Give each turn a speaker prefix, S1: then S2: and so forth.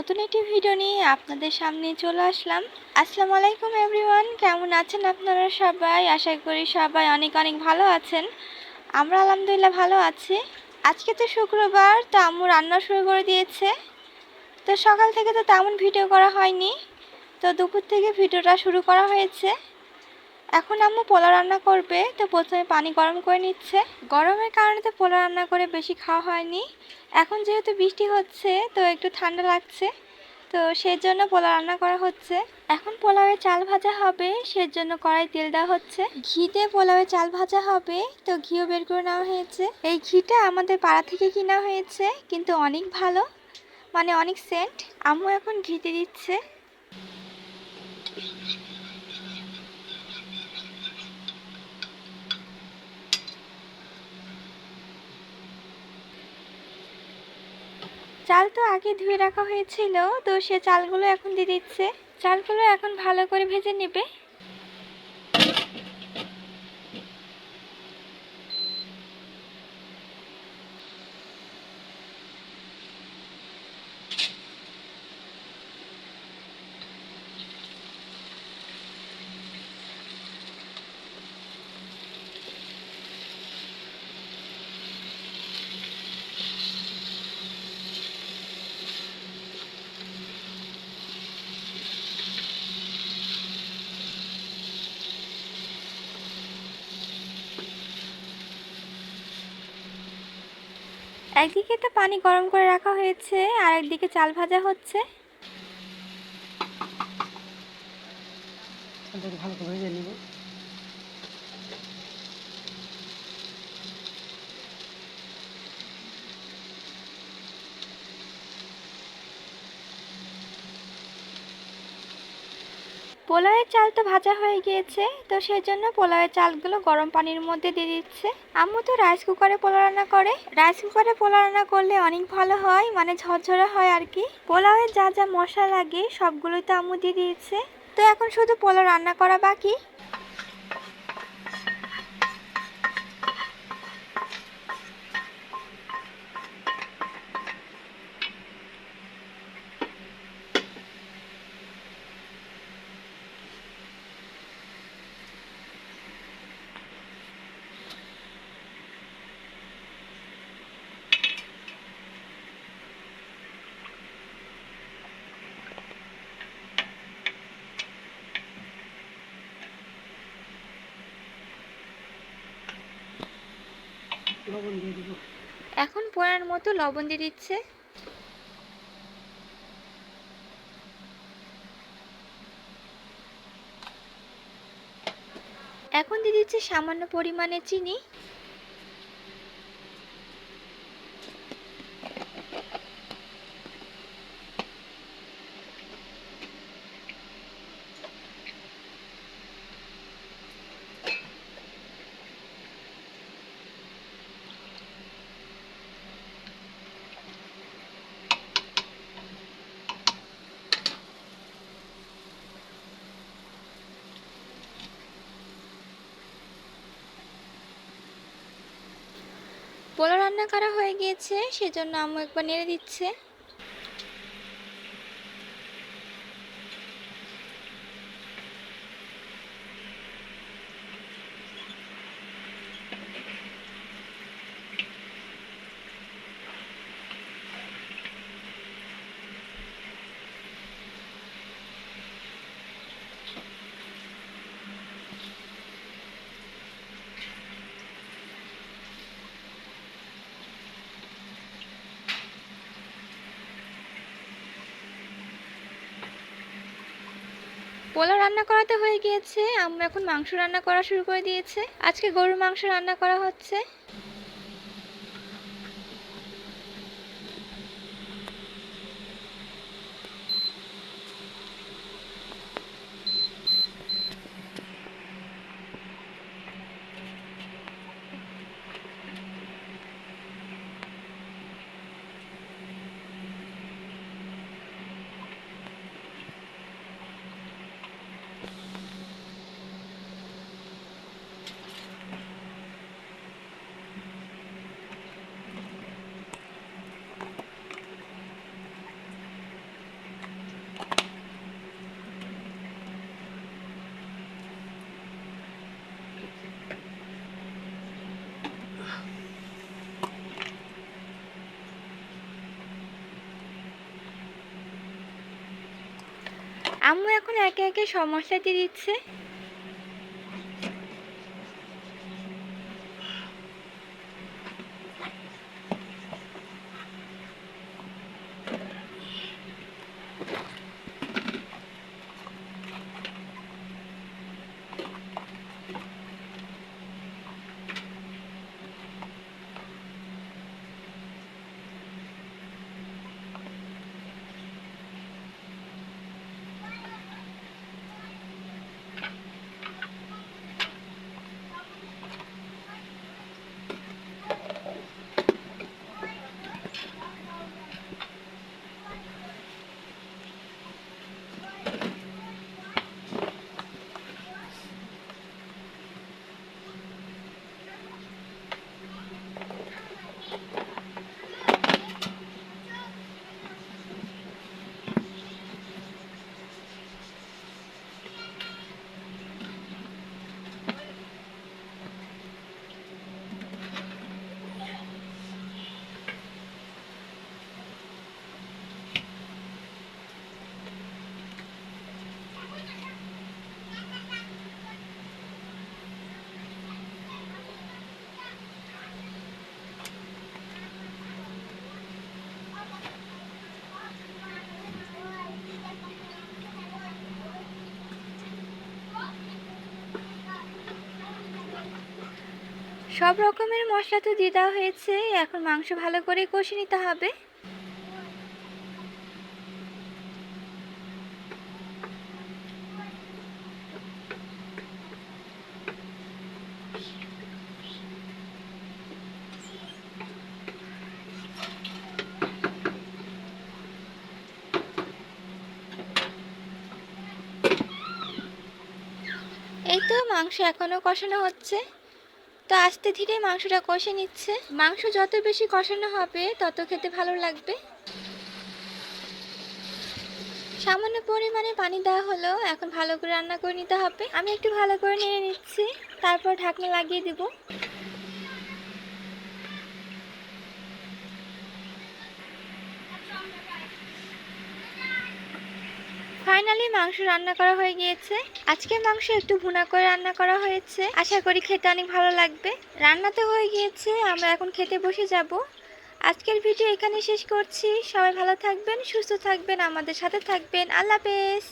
S1: নতুন একটি ভিডিও নিয়ে আপনাদের সামনে চলে আসলাম। আসসালামু আলাইকুম এভরিওয়ান, কেমন আছেন আপনারা সবাই? আশা করি সবাই অনেক অনেক ভালো আছেন। আমরা আলহামদুলিল্লাহ ভালো আছি। আজকে তো শুক্রবার, তো আম্মু রান্না শুরু করে দিয়েছে। তো সকাল থেকে তো তেমন ভিডিও করা হয়নি। তো দুপুর থেকে ভিডিওটা শুরু করা হয়েছে। এখন আম্মু পোলা রান্না করবে, তো প্রথমে পানি গরম করে নিচ্ছে। গরমের কারণে তো পোলা রান্না করে বেশি খাওয়া হয়নি। এখন যেহেতু বৃষ্টি হচ্ছে, তো একটু ঠান্ডা লাগছে, তো সেই জন্য পোলা রান্না করা হচ্ছে। এখন পোলাওয়ে চাল ভাজা হবে, সেজন্য কড়াই তেল দেওয়া হচ্ছে। ঘিতে পোলাওয়ে চাল ভাজা হবে, তো ঘিও বের করে নেওয়া হয়েছে। এই ঘিটা আমাদের পাড়া থেকে কিনা হয়েছে, কিন্তু অনেক ভালো মানে অনেক সেন্ট। আম্মু এখন ঘিতে দিচ্ছে। চাল তো আগে ধুয়ে রাখা হয়েছিল, তো সে চালগুলো এখন দিয়ে দিচ্ছে। চালগুলো এখন ভালো করে ভেজে নেবে। একদিকে তো পানি গরম করে রাখা হয়েছে, আর একদিকে চাল ভাজা হচ্ছে।
S2: ভালো করে ভেজে
S1: পোলাওয়ের চাল তো ভাজা হয়ে গিয়েছে, তো সেই জন্য পোলাওয়ের চালগুলো গরম পানির মধ্যে দিয়ে দিচ্ছে। আম্মু তো রাইস কুকারে পোলাও রান্না করে। রাইস কুকারে পোলাও রান্না করলে অনেক ভালো হয় মানে ঝরঝরে হয় আর কি। পোলাওয়ের যা যা মশলা লাগে, সবগুলোই তো আম্মু দিয়ে দিয়েছে। তো এখন শুধু পোলাও রান্না করা বাকি।
S2: লবণ দিয়ে দিব।
S1: এখন পোড়ার মতো লবণ দিয়ে দিচ্ছে। এখন দিয়ে দিচ্ছে সামান্য পরিমাণে চিনি পোলা রান্না করা হয়ে গিয়েছে সেজন্য আম্মু একবার নেড়ে দিচ্ছে। পোলা রান্না করাতে হয়ে গিয়েছে, আম্মু এখন মাংস রান্না করা শুরু করে দিয়েছে। আজকে গরুর মাংস রান্না করা হচ্ছে। এখন একে একে সমস্যাটি দিয়ে দিচ্ছে। সব রকমের মশলা তো দিয়ে দেওয়া হয়েছে, এখন মাংস ভালো করে কষে নিতে হবে। এই তো মাংস এখনও কষানো হচ্ছে। তো আস্তে ধীরে মাংসটা কষে নিচ্ছে। মাংস যত বেশি কষানো হবে, তত খেতে ভালো লাগবে। সামান্য পরিমাণে পানি দেওয়া হলো। এখন ভালো করে রান্না করে নিতে হবে। আমি একটু ভালো করে নিয়ে নিচ্ছি। তারপর ঢাকনা লাগিয়ে দিব। ফাইনালি মাংস রান্না করা হয়ে গিয়েছে। আজকে মাংস একটু ভুনা করে রান্না করা হয়েছে। আশা করি খেতে অনেক ভালো লাগবে। রান্না তো হয়ে গিয়েছে, আমরা এখন খেতে বসে যাব। আজকের ভিডিও এখানে শেষ করছি। সবাই ভালো থাকবেন, সুস্থ থাকবেন, আমাদের সাথে থাকবেন। আল্লাহ হাফেজ।